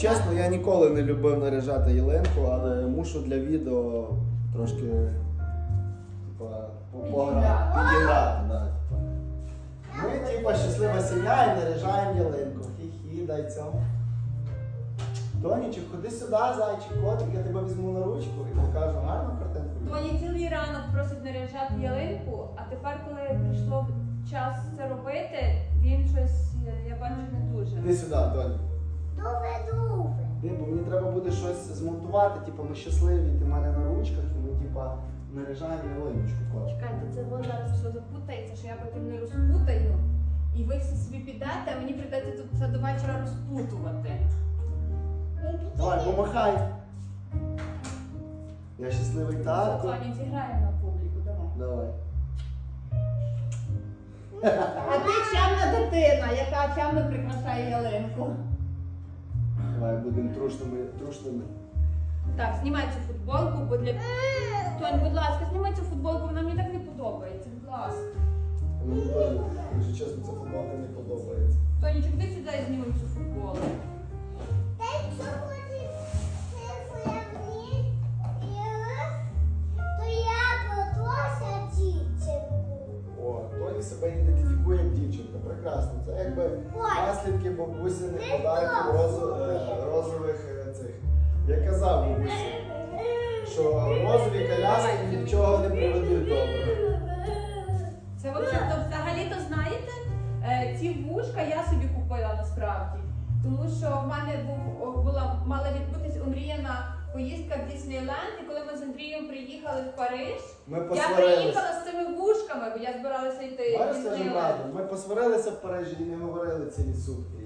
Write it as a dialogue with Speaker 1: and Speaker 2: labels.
Speaker 1: чесно, я ніколи не любив наряжати Єленку, але мушу для відео трошки типа, по- пограти, підіграти. Да, типа. Ми, типа, щаслива сім'я і наряжаємо ялинку. Хі-хі, дай цьому. Тонічок, ходи сюди, зайчик, котик, я тебе візьму на ручку і покажу гарну картинку.
Speaker 2: Тоні цілий ранок просить наряжати ялинку, а тепер, коли прийшло час це робити, він щось, е, я бачу, не дуже.
Speaker 1: Іди сюди, Тоні. Іди, бо мені треба буде щось змонтувати, типу ми щасливі, ти в мене на ручках, і ми типа наряжаємо ялиночку кожен.
Speaker 2: Чекайте, це воно зараз все запутається, що я потім не розпутаю. І ви всі собі підете, а мені прийдеться тут все до вечора розпутувати.
Speaker 1: Давай, помахай. Я щасливий татко.
Speaker 2: Тоні, зіграємо на публіку, давай.
Speaker 1: Давай.
Speaker 2: А ти чемна дитина, яка чемно прикрашає ялинку.
Speaker 1: Давай будемо трушними, трушними.
Speaker 2: Так, знімай цю футболку, бо для. Тонь, будь ласка, знімай цю футболку, вона мені так не подобається, будь ласка.
Speaker 1: Ну, якщо чесно, ця футболка не подобається.
Speaker 2: Тонічок, ти сюди і
Speaker 1: ідентифікує як дівчинка. Прекрасно. Це якби наслідки бабусиних подарків розу, е, розових е, цих. Я казав бабусі, що розові коляски нічого не приведуть добре.
Speaker 2: Це взагалі-то, взагалі-то знаєте, е, ці вушка я собі купила насправді. Тому що в мене був була мала відбутись омріяна поїздка в Діснейленд, і коли ми з Андрієм приїхали в Париж,
Speaker 1: Ми
Speaker 2: я
Speaker 1: посварилися.
Speaker 2: приїхала з цими вушками, бо я збиралася йти в
Speaker 1: Давай скажемо
Speaker 2: Діснейленд.
Speaker 1: правду. Ми посварилися в Парижі і не говорили цілі сутки.